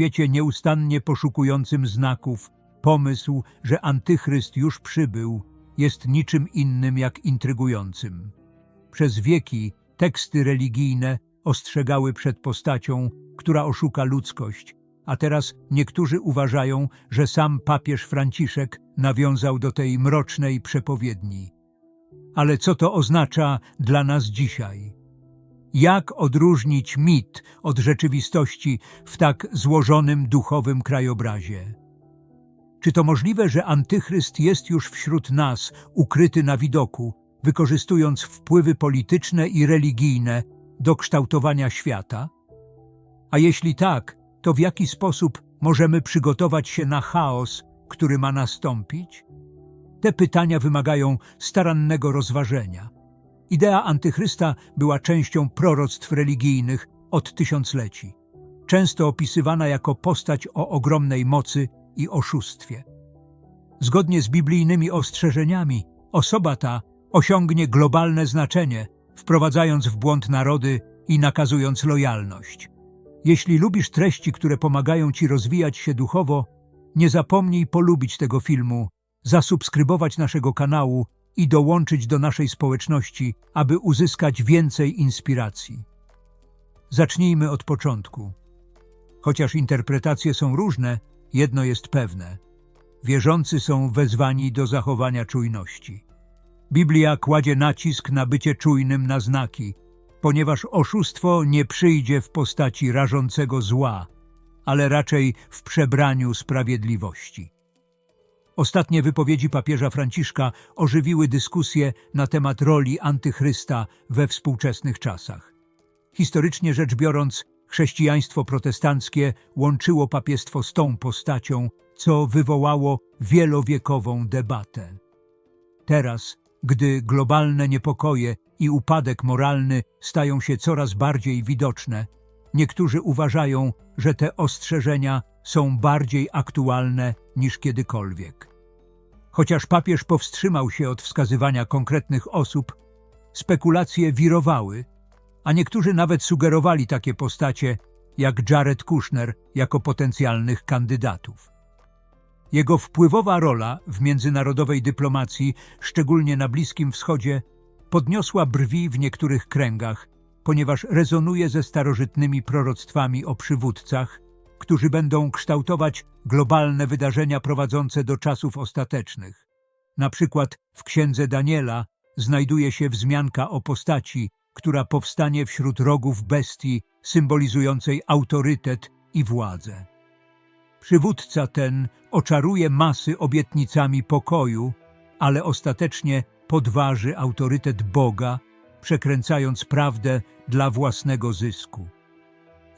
świecie nieustannie poszukującym znaków, pomysł, że antychryst już przybył, jest niczym innym jak intrygującym. Przez wieki teksty religijne ostrzegały przed postacią, która oszuka ludzkość, a teraz niektórzy uważają, że sam papież Franciszek nawiązał do tej mrocznej przepowiedni. Ale co to oznacza dla nas dzisiaj? Jak odróżnić mit od rzeczywistości w tak złożonym duchowym krajobrazie? Czy to możliwe, że antychryst jest już wśród nas, ukryty na widoku, wykorzystując wpływy polityczne i religijne do kształtowania świata? A jeśli tak, to w jaki sposób możemy przygotować się na chaos, który ma nastąpić? Te pytania wymagają starannego rozważenia. Idea antychrysta była częścią proroctw religijnych od tysiącleci, często opisywana jako postać o ogromnej mocy i oszustwie. Zgodnie z biblijnymi ostrzeżeniami, osoba ta osiągnie globalne znaczenie, wprowadzając w błąd narody i nakazując lojalność. Jeśli lubisz treści, które pomagają ci rozwijać się duchowo, nie zapomnij polubić tego filmu, zasubskrybować naszego kanału i dołączyć do naszej społeczności, aby uzyskać więcej inspiracji. Zacznijmy od początku. Chociaż interpretacje są różne, jedno jest pewne. Wierzący są wezwani do zachowania czujności. Biblia kładzie nacisk na bycie czujnym na znaki, ponieważ oszustwo nie przyjdzie w postaci rażącego zła, ale raczej w przebraniu sprawiedliwości. Ostatnie wypowiedzi papieża Franciszka ożywiły dyskusję na temat roli antychrysta we współczesnych czasach. Historycznie rzecz biorąc, chrześcijaństwo protestanckie łączyło papiestwo z tą postacią, co wywołało wielowiekową debatę. Teraz, gdy globalne niepokoje i upadek moralny stają się coraz bardziej widoczne, niektórzy uważają, że te ostrzeżenia są bardziej aktualne niż kiedykolwiek. Chociaż papież powstrzymał się od wskazywania konkretnych osób, spekulacje wirowały, a niektórzy nawet sugerowali takie postacie jak Jared Kushner jako potencjalnych kandydatów. Jego wpływowa rola w międzynarodowej dyplomacji, szczególnie na Bliskim Wschodzie, podniosła brwi w niektórych kręgach, ponieważ rezonuje ze starożytnymi proroctwami o przywódcach, którzy będą kształtować globalne wydarzenia prowadzące do czasów ostatecznych. Na przykład w księdze Daniela znajduje się wzmianka o postaci, która powstanie wśród rogów bestii, symbolizującej autorytet i władzę. Przywódca ten oczaruje masy obietnicami pokoju, ale ostatecznie podważy autorytet Boga, przekręcając prawdę dla własnego zysku.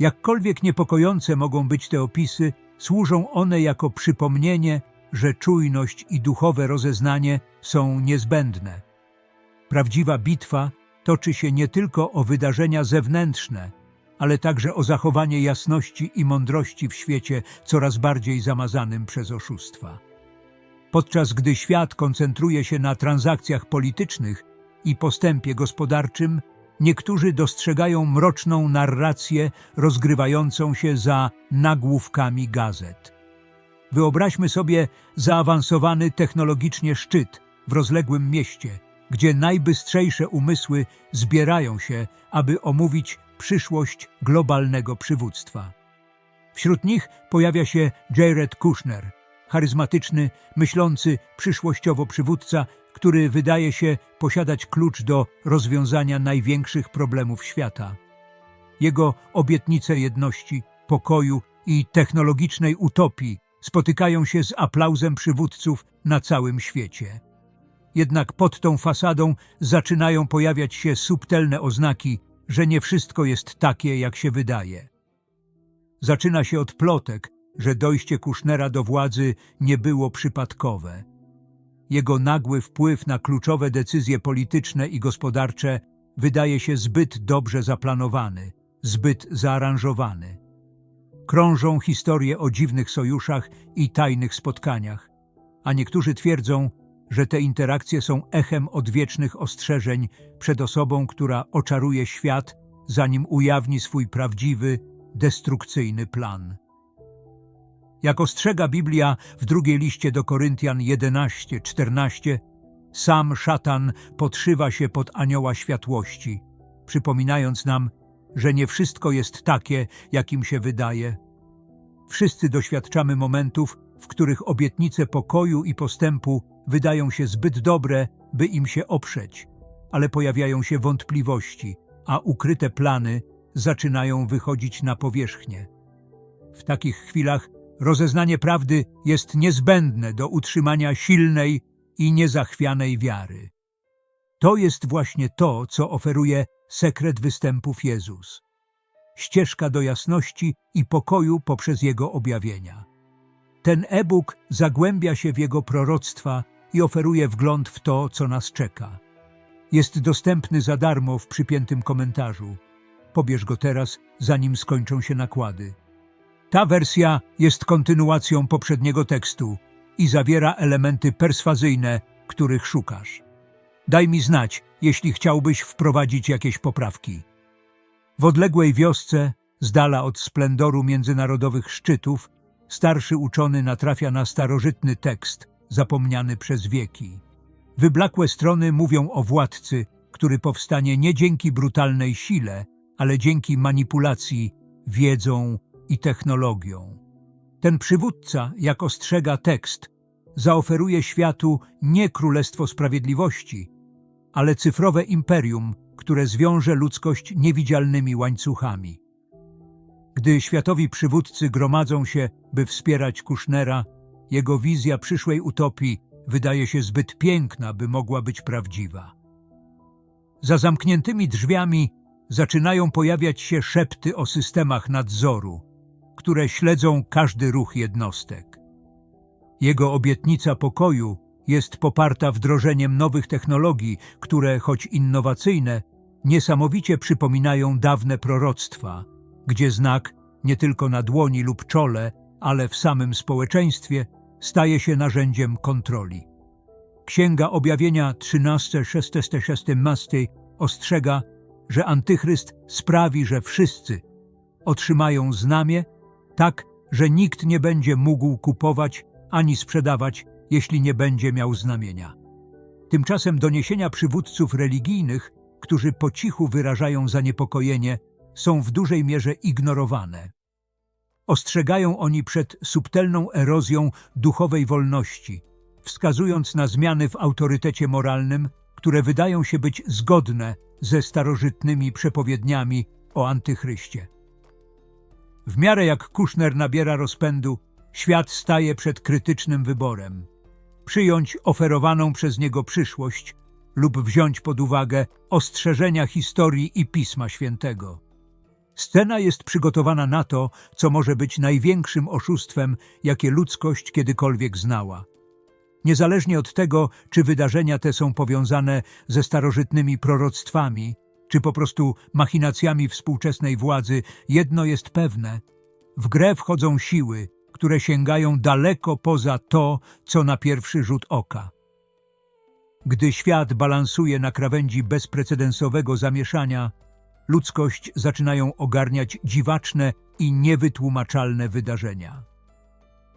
Jakkolwiek niepokojące mogą być te opisy, służą one jako przypomnienie, że czujność i duchowe rozeznanie są niezbędne. Prawdziwa bitwa toczy się nie tylko o wydarzenia zewnętrzne, ale także o zachowanie jasności i mądrości w świecie coraz bardziej zamazanym przez oszustwa. Podczas gdy świat koncentruje się na transakcjach politycznych i postępie gospodarczym, niektórzy dostrzegają mroczną narrację rozgrywającą się za nagłówkami gazet. Wyobraźmy sobie zaawansowany technologicznie szczyt w rozległym mieście, gdzie najbystrzejsze umysły zbierają się, aby omówić przyszłość globalnego przywództwa. Wśród nich pojawia się Jared Kushner, charyzmatyczny, myślący przyszłościowo przywódca, który wydaje się posiadać klucz do rozwiązania największych problemów świata. Jego obietnice jedności, pokoju i technologicznej utopii spotykają się z aplauzem przywódców na całym świecie. Jednak pod tą fasadą zaczynają pojawiać się subtelne oznaki, że nie wszystko jest takie, jak się wydaje. Zaczyna się od plotek, że dojście Kusznera do władzy nie było przypadkowe. Jego nagły wpływ na kluczowe decyzje polityczne i gospodarcze wydaje się zbyt dobrze zaplanowany, zbyt zaaranżowany. Krążą historie o dziwnych sojuszach i tajnych spotkaniach, a niektórzy twierdzą, że te interakcje są echem odwiecznych ostrzeżeń przed osobą, która oczaruje świat, zanim ujawni swój prawdziwy, destrukcyjny plan. Jak ostrzega Biblia w drugiej liście do Koryntian 11, 14, sam szatan podszywa się pod anioła światłości, przypominając nam, że nie wszystko jest takie, jakim się wydaje. Wszyscy doświadczamy momentów, w których obietnice pokoju i postępu wydają się zbyt dobre, by im się oprzeć, ale pojawiają się wątpliwości, a ukryte plany zaczynają wychodzić na powierzchnię. W takich chwilach rozeznanie prawdy jest niezbędne do utrzymania silnej i niezachwianej wiary. To jest właśnie to, co oferuje sekret występów Jezus. Ścieżka do jasności i pokoju poprzez Jego objawienia. Ten e-book zagłębia się w Jego proroctwa i oferuje wgląd w to, co nas czeka. Jest dostępny za darmo w przypiętym komentarzu. Pobierz go teraz, zanim skończą się nakłady. Ta wersja jest kontynuacją poprzedniego tekstu i zawiera elementy perswazyjne, których szukasz. Daj mi znać, jeśli chciałbyś wprowadzić jakieś poprawki. W odległej wiosce, z dala od splendoru międzynarodowych szczytów, starszy uczony natrafia na starożytny tekst, zapomniany przez wieki. Wyblakłe strony mówią o władcy, który powstanie nie dzięki brutalnej sile, ale dzięki manipulacji, wiedzą i technologią. Ten przywódca, jak ostrzega tekst, zaoferuje światu nie Królestwo Sprawiedliwości, ale cyfrowe imperium, które zwiąże ludzkość niewidzialnymi łańcuchami. Gdy światowi przywódcy gromadzą się, by wspierać Kushnera, jego wizja przyszłej utopii wydaje się zbyt piękna, by mogła być prawdziwa. Za zamkniętymi drzwiami zaczynają pojawiać się szepty o systemach nadzoru, które śledzą każdy ruch jednostek. Jego obietnica pokoju jest poparta wdrożeniem nowych technologii, które, choć innowacyjne, niesamowicie przypominają dawne proroctwa, gdzie znak nie tylko na dłoni lub czole, ale w samym społeczeństwie staje się narzędziem kontroli. Księga Objawienia 13:16 ostrzega, że antychryst sprawi, że wszyscy otrzymają znamie, tak, że nikt nie będzie mógł kupować ani sprzedawać, jeśli nie będzie miał znamienia. Tymczasem doniesienia przywódców religijnych, którzy po cichu wyrażają zaniepokojenie, są w dużej mierze ignorowane. Ostrzegają oni przed subtelną erozją duchowej wolności, wskazując na zmiany w autorytecie moralnym, które wydają się być zgodne ze starożytnymi przepowiedniami o antychryście. W miarę jak Kushner nabiera rozpędu, świat staje przed krytycznym wyborem. Przyjąć oferowaną przez niego przyszłość lub wziąć pod uwagę ostrzeżenia historii i Pisma Świętego. Scena jest przygotowana na to, co może być największym oszustwem, jakie ludzkość kiedykolwiek znała. Niezależnie od tego, czy wydarzenia te są powiązane ze starożytnymi proroctwami, czy po prostu machinacjami współczesnej władzy, jedno jest pewne. W grę wchodzą siły, które sięgają daleko poza to, co na pierwszy rzut oka. Gdy świat balansuje na krawędzi bezprecedensowego zamieszania, ludzkość zaczynają ogarniać dziwaczne i niewytłumaczalne wydarzenia.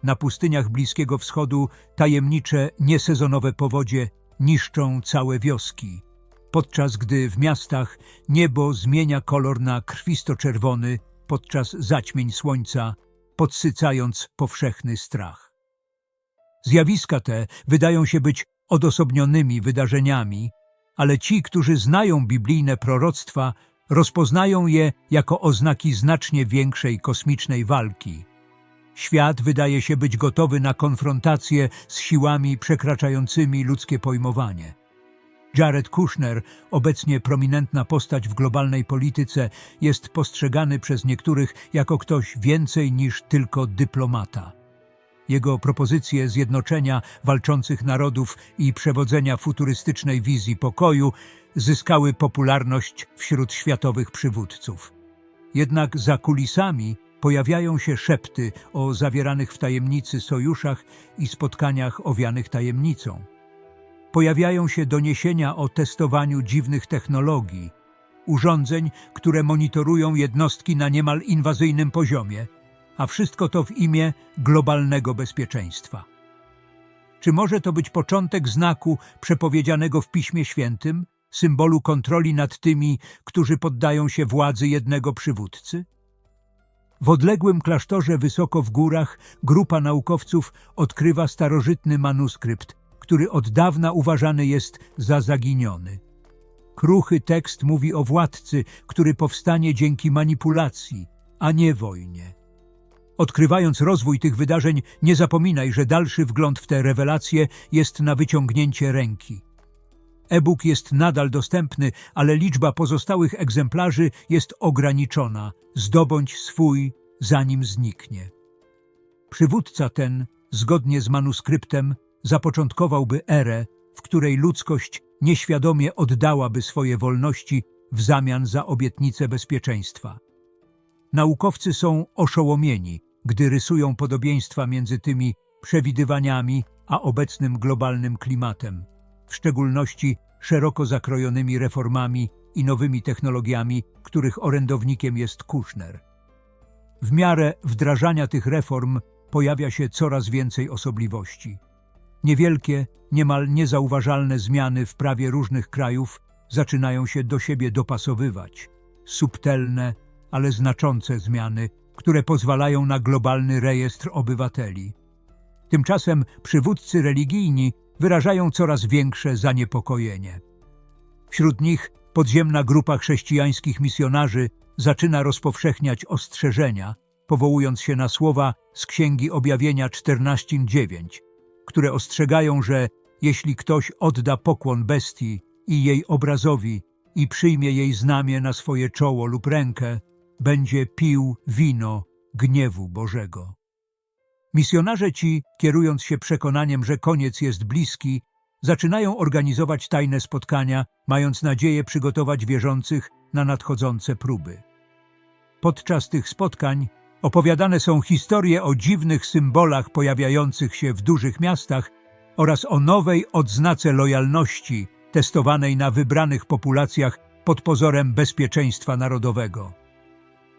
Na pustyniach Bliskiego Wschodu tajemnicze, niesezonowe powodzie niszczą całe wioski, podczas gdy w miastach niebo zmienia kolor na krwisto-czerwony podczas zaćmień słońca, podsycając powszechny strach. Zjawiska te wydają się być odosobnionymi wydarzeniami, ale ci, którzy znają biblijne proroctwa, rozpoznają je jako oznaki znacznie większej kosmicznej walki. Świat wydaje się być gotowy na konfrontację z siłami przekraczającymi ludzkie pojmowanie. Jared Kushner, obecnie prominentna postać w globalnej polityce, jest postrzegany przez niektórych jako ktoś więcej niż tylko dyplomata. Jego propozycje zjednoczenia walczących narodów i przewodzenia futurystycznej wizji pokoju zyskały popularność wśród światowych przywódców. Jednak za kulisami pojawiają się szepty o zawieranych w tajemnicy sojuszach i spotkaniach owianych tajemnicą. Pojawiają się doniesienia o testowaniu dziwnych technologii, urządzeń, które monitorują jednostki na niemal inwazyjnym poziomie, a wszystko to w imię globalnego bezpieczeństwa. Czy może to być początek znaku przepowiedzianego w Piśmie Świętym, symbolu kontroli nad tymi, którzy poddają się władzy jednego przywódcy? W odległym klasztorze wysoko w górach grupa naukowców odkrywa starożytny manuskrypt, który od dawna uważany jest za zaginiony. Kruchy tekst mówi o władcy, który powstanie dzięki manipulacji, a nie wojnie. Odkrywając rozwój tych wydarzeń, nie zapominaj, że dalszy wgląd w te rewelacje jest na wyciągnięcie ręki. E-book jest nadal dostępny, ale liczba pozostałych egzemplarzy jest ograniczona. Zdobądź swój, zanim zniknie. Przywódca ten, zgodnie z manuskryptem, zapoczątkowałby erę, w której ludzkość nieświadomie oddałaby swoje wolności w zamian za obietnicę bezpieczeństwa. Naukowcy są oszołomieni, gdy rysują podobieństwa między tymi przewidywaniami a obecnym globalnym klimatem, w szczególności szeroko zakrojonymi reformami i nowymi technologiami, których orędownikiem jest Kushner. W miarę wdrażania tych reform pojawia się coraz więcej osobliwości. Niewielkie, niemal niezauważalne zmiany w prawie różnych krajów zaczynają się do siebie dopasowywać. Subtelne, ale znaczące zmiany, które pozwalają na globalny rejestr obywateli. Tymczasem przywódcy religijni wyrażają coraz większe zaniepokojenie. Wśród nich podziemna grupa chrześcijańskich misjonarzy zaczyna rozpowszechniać ostrzeżenia, powołując się na słowa z Księgi Objawienia 14.9, które ostrzegają, że jeśli ktoś odda pokłon bestii i jej obrazowi i przyjmie jej znamię na swoje czoło lub rękę, będzie pił wino gniewu Bożego. Misjonarze ci, kierując się przekonaniem, że koniec jest bliski, zaczynają organizować tajne spotkania, mając nadzieję przygotować wierzących na nadchodzące próby. Podczas tych spotkań opowiadane są historie o dziwnych symbolach pojawiających się w dużych miastach oraz o nowej odznace lojalności testowanej na wybranych populacjach pod pozorem bezpieczeństwa narodowego.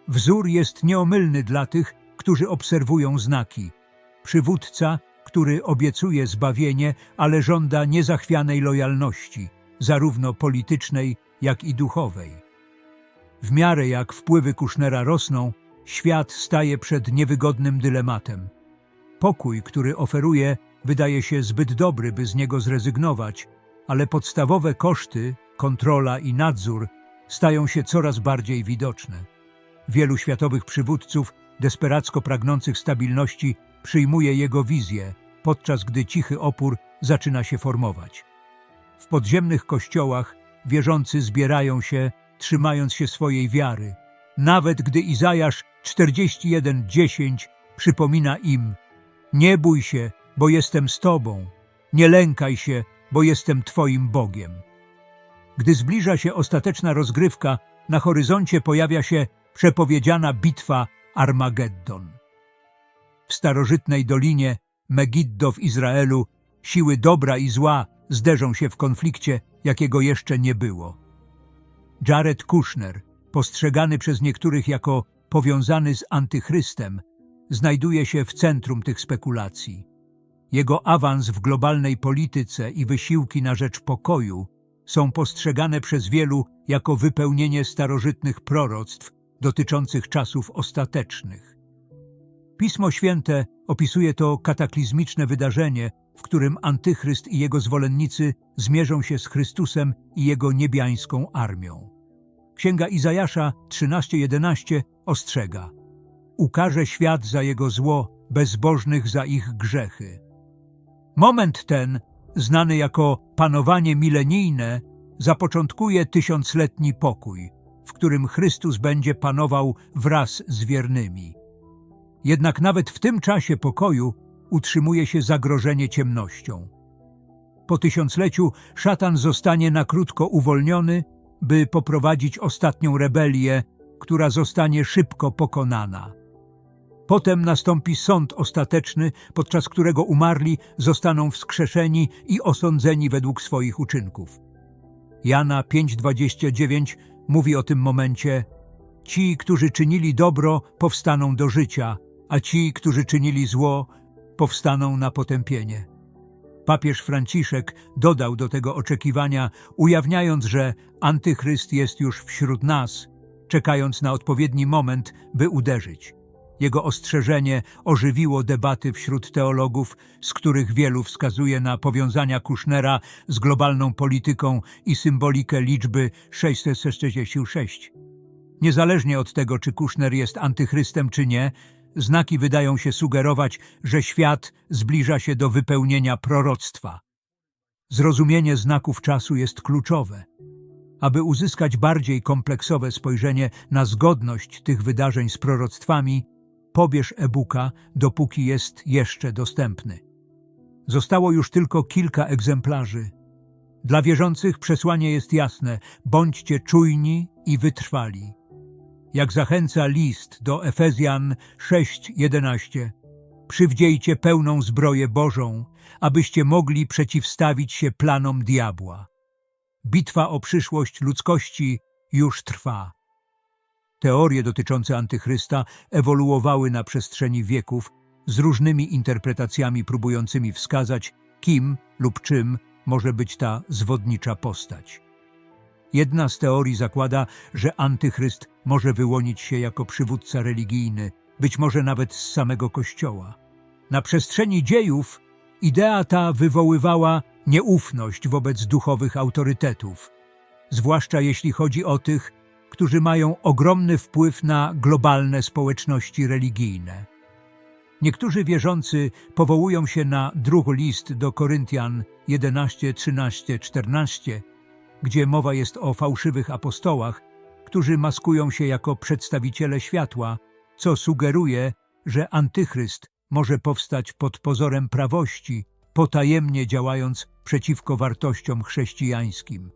Wzór jest nieomylny dla tych, którzy obserwują znaki. Przywódca, który obiecuje zbawienie, ale żąda niezachwianej lojalności, zarówno politycznej, jak i duchowej. W miarę jak wpływy Kusznera rosną, świat staje przed niewygodnym dylematem. Pokój, który oferuje, wydaje się zbyt dobry, by z niego zrezygnować, ale podstawowe koszty, kontrola i nadzór stają się coraz bardziej widoczne. Wielu światowych przywódców, desperacko pragnących stabilności, przyjmuje jego wizję, podczas gdy cichy opór zaczyna się formować. W podziemnych kościołach wierzący zbierają się, trzymając się swojej wiary, nawet gdy Izajasz 41:10 przypomina im: Nie bój się, bo jestem z tobą, nie lękaj się, bo jestem twoim Bogiem. Gdy zbliża się ostateczna rozgrywka, na horyzoncie pojawia się przepowiedziana bitwa Armageddon. W starożytnej dolinie Megiddo w Izraelu siły dobra i zła zderzą się w konflikcie, jakiego jeszcze nie było. Jared Kushner, postrzegany przez niektórych jako powiązany z antychrystem, znajduje się w centrum tych spekulacji. Jego awans w globalnej polityce i wysiłki na rzecz pokoju są postrzegane przez wielu jako wypełnienie starożytnych proroctw dotyczących czasów ostatecznych. Pismo Święte opisuje to kataklizmiczne wydarzenie, w którym Antychryst i jego zwolennicy zmierzą się z Chrystusem i jego niebiańską armią. Księga Izajasza 13:11 ostrzega: Ukaże świat za jego zło, bezbożnych za ich grzechy. Moment ten, znany jako panowanie milenijne, zapoczątkuje tysiącletni pokój, w którym Chrystus będzie panował wraz z wiernymi. Jednak nawet w tym czasie pokoju utrzymuje się zagrożenie ciemnością. Po tysiącleciu szatan zostanie na krótko uwolniony, by poprowadzić ostatnią rebelię, która zostanie szybko pokonana. Potem nastąpi sąd ostateczny, podczas którego umarli zostaną wskrzeszeni i osądzeni według swoich uczynków. Jana 5:29 mówi o tym momencie: Ci, którzy czynili dobro, powstaną do życia, a ci, którzy czynili zło, powstaną na potępienie. Papież Franciszek dodał do tego oczekiwania, ujawniając, że antychryst jest już wśród nas, czekając na odpowiedni moment, by uderzyć. Jego ostrzeżenie ożywiło debaty wśród teologów, z których wielu wskazuje na powiązania Kushnera z globalną polityką i symbolikę liczby 666. Niezależnie od tego, czy Kushner jest antychrystem czy nie, znaki wydają się sugerować, że świat zbliża się do wypełnienia proroctwa. Zrozumienie znaków czasu jest kluczowe. Aby uzyskać bardziej kompleksowe spojrzenie na zgodność tych wydarzeń z proroctwami, pobierz e-booka, dopóki jest jeszcze dostępny. Zostało już tylko kilka egzemplarzy. Dla wierzących przesłanie jest jasne: bądźcie czujni i wytrwali. Jak zachęca list do Efezjan 6:11, przywdziejcie pełną zbroję Bożą, abyście mogli przeciwstawić się planom diabła. Bitwa o przyszłość ludzkości już trwa. Teorie dotyczące antychrysta ewoluowały na przestrzeni wieków z różnymi interpretacjami próbującymi wskazać, kim lub czym może być ta zwodnicza postać. Jedna z teorii zakłada, że antychryst może wyłonić się jako przywódca religijny, być może nawet z samego Kościoła. Na przestrzeni dziejów idea ta wywoływała nieufność wobec duchowych autorytetów, zwłaszcza jeśli chodzi o tych, którzy mają ogromny wpływ na globalne społeczności religijne. Niektórzy wierzący powołują się na drugi list do Koryntian 11, 13, 14, gdzie mowa jest o fałszywych apostołach, którzy maskują się jako przedstawiciele światła, co sugeruje, że antychryst może powstać pod pozorem prawości, potajemnie działając przeciwko wartościom chrześcijańskim.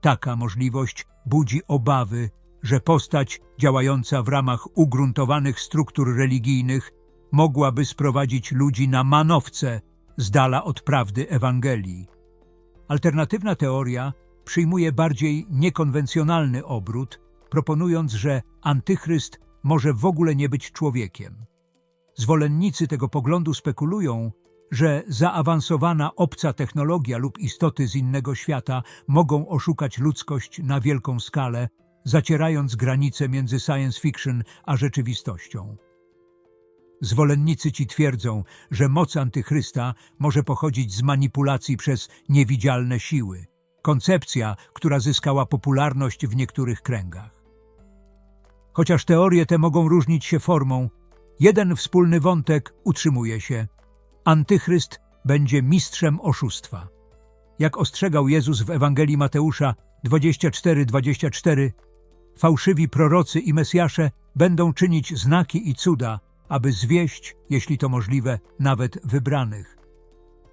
Taka możliwość budzi obawy, że postać działająca w ramach ugruntowanych struktur religijnych mogłaby sprowadzić ludzi na manowce z dala od prawdy Ewangelii. Alternatywna teoria przyjmuje bardziej niekonwencjonalny obrót, proponując, że antychryst może w ogóle nie być człowiekiem. Zwolennicy tego poglądu spekulują, że zaawansowana obca technologia lub istoty z innego świata mogą oszukać ludzkość na wielką skalę, zacierając granice między science fiction a rzeczywistością. Zwolennicy ci twierdzą, że moc antychrysta może pochodzić z manipulacji przez niewidzialne siły, koncepcja, która zyskała popularność w niektórych kręgach. Chociaż teorie te mogą różnić się formą, jeden wspólny wątek utrzymuje się – Antychryst będzie mistrzem oszustwa. Jak ostrzegał Jezus w Ewangelii Mateusza 24:24, fałszywi prorocy i Mesjasze będą czynić znaki i cuda, aby zwieść, jeśli to możliwe, nawet wybranych.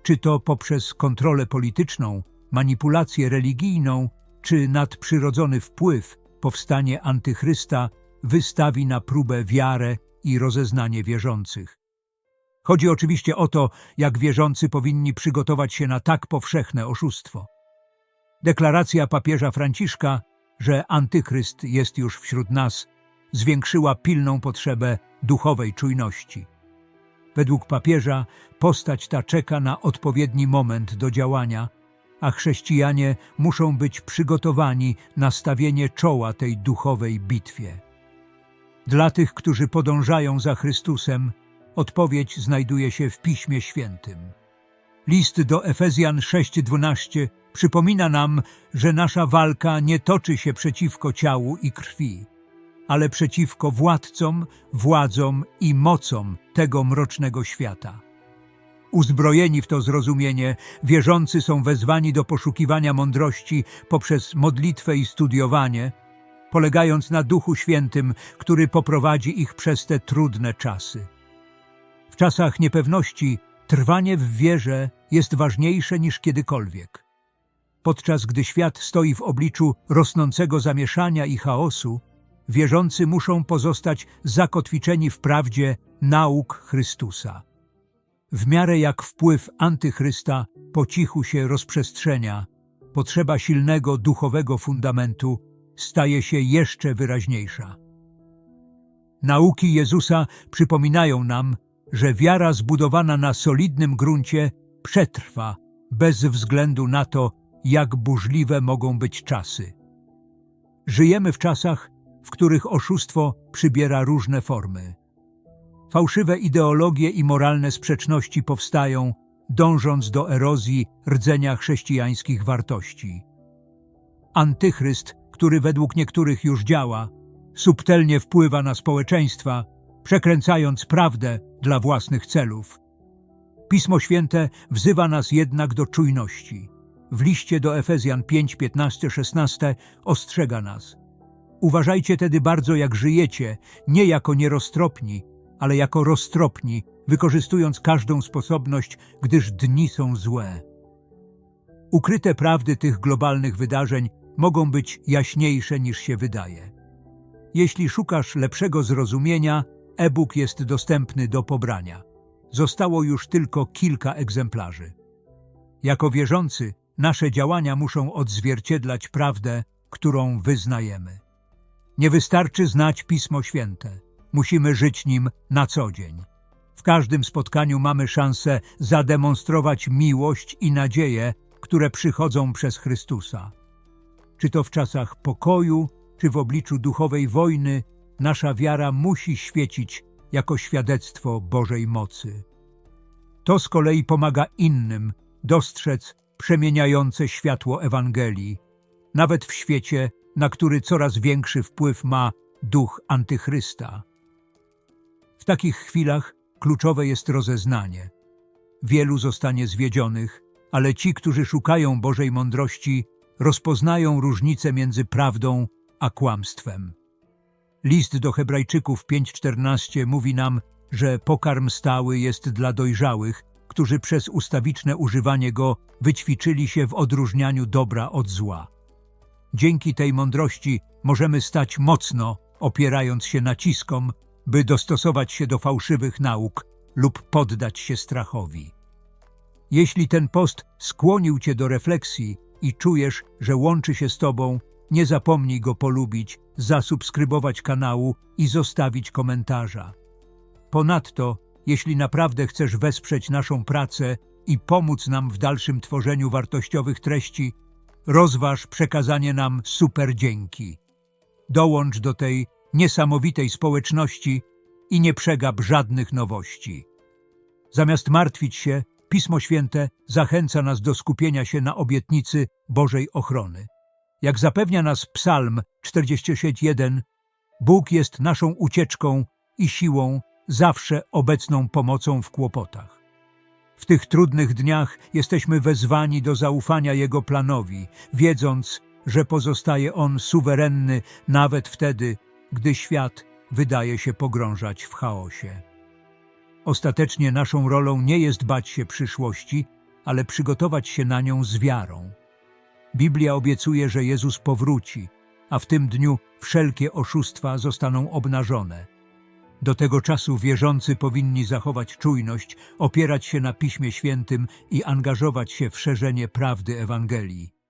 Czy to poprzez kontrolę polityczną, manipulację religijną, czy nadprzyrodzony wpływ, powstanie antychrysta wystawi na próbę wiarę i rozeznanie wierzących. Chodzi oczywiście o to, jak wierzący powinni przygotować się na tak powszechne oszustwo. Deklaracja papieża Franciszka, że antychryst jest już wśród nas, zwiększyła pilną potrzebę duchowej czujności. Według papieża postać ta czeka na odpowiedni moment do działania, a chrześcijanie muszą być przygotowani na stawienie czoła tej duchowej bitwie. Dla tych, którzy podążają za Chrystusem, Odpowiedź znajduje się w Piśmie Świętym. List do Efezjan 6:12 przypomina nam, że nasza walka nie toczy się przeciwko ciału i krwi, ale przeciwko władcom, władzom i mocom tego mrocznego świata. Uzbrojeni w to zrozumienie, wierzący są wezwani do poszukiwania mądrości poprzez modlitwę i studiowanie, polegając na Duchu Świętym, który poprowadzi ich przez te trudne czasy. W czasach niepewności trwanie w wierze jest ważniejsze niż kiedykolwiek. Podczas gdy świat stoi w obliczu rosnącego zamieszania i chaosu, wierzący muszą pozostać zakotwiczeni w prawdzie nauk Chrystusa. W miarę jak wpływ antychrysta po cichu się rozprzestrzenia, potrzeba silnego duchowego fundamentu staje się jeszcze wyraźniejsza. Nauki Jezusa przypominają nam, że wiara zbudowana na solidnym gruncie przetrwa bez względu na to, jak burzliwe mogą być czasy. Żyjemy w czasach, w których oszustwo przybiera różne formy. Fałszywe ideologie i moralne sprzeczności powstają, dążąc do erozji rdzenia chrześcijańskich wartości. Antychryst, który według niektórych już działa, subtelnie wpływa na społeczeństwa, przekręcając prawdę dla własnych celów. Pismo Święte wzywa nas jednak do czujności. W liście do Efezjan 5, 15, 16 ostrzega nas. Uważajcie tedy bardzo, jak żyjecie, nie jako nieroztropni, ale jako roztropni, wykorzystując każdą sposobność, gdyż dni są złe. Ukryte prawdy tych globalnych wydarzeń mogą być jaśniejsze niż się wydaje. Jeśli szukasz lepszego zrozumienia, e-book jest dostępny do pobrania. Zostało już tylko kilka egzemplarzy. Jako wierzący, nasze działania muszą odzwierciedlać prawdę, którą wyznajemy. Nie wystarczy znać Pismo Święte. Musimy żyć nim na co dzień. W każdym spotkaniu mamy szansę zademonstrować miłość i nadzieję, które przychodzą przez Chrystusa. Czy to w czasach pokoju, czy w obliczu duchowej wojny, nasza wiara musi świecić jako świadectwo Bożej mocy. To z kolei pomaga innym dostrzec przemieniające światło Ewangelii, nawet w świecie, na który coraz większy wpływ ma duch antychrysta. W takich chwilach kluczowe jest rozeznanie. Wielu zostanie zwiedzionych, ale ci, którzy szukają Bożej mądrości, rozpoznają różnicę między prawdą a kłamstwem. List do Hebrajczyków 5:14 mówi nam, że pokarm stały jest dla dojrzałych, którzy przez ustawiczne używanie go wyćwiczyli się w odróżnianiu dobra od zła. Dzięki tej mądrości możemy stać mocno, opierając się naciskom, by dostosować się do fałszywych nauk lub poddać się strachowi. Jeśli ten post skłonił Cię do refleksji i czujesz, że łączy się z Tobą, nie zapomnij go polubić, zasubskrybować kanału i zostawić komentarza. Ponadto, jeśli naprawdę chcesz wesprzeć naszą pracę i pomóc nam w dalszym tworzeniu wartościowych treści, rozważ przekazanie nam super dzięki. Dołącz do tej niesamowitej społeczności i nie przegap żadnych nowości. Zamiast martwić się, Pismo Święte zachęca nas do skupienia się na obietnicy Bożej ochrony. Jak zapewnia nas Psalm 46:1, Bóg jest naszą ucieczką i siłą, zawsze obecną pomocą w kłopotach. W tych trudnych dniach jesteśmy wezwani do zaufania Jego planowi, wiedząc, że pozostaje On suwerenny nawet wtedy, gdy świat wydaje się pogrążać w chaosie. Ostatecznie naszą rolą nie jest bać się przyszłości, ale przygotować się na nią z wiarą. Biblia obiecuje, że Jezus powróci, a w tym dniu wszelkie oszustwa zostaną obnażone. Do tego czasu wierzący powinni zachować czujność, opierać się na Piśmie Świętym i angażować się w szerzenie prawdy Ewangelii.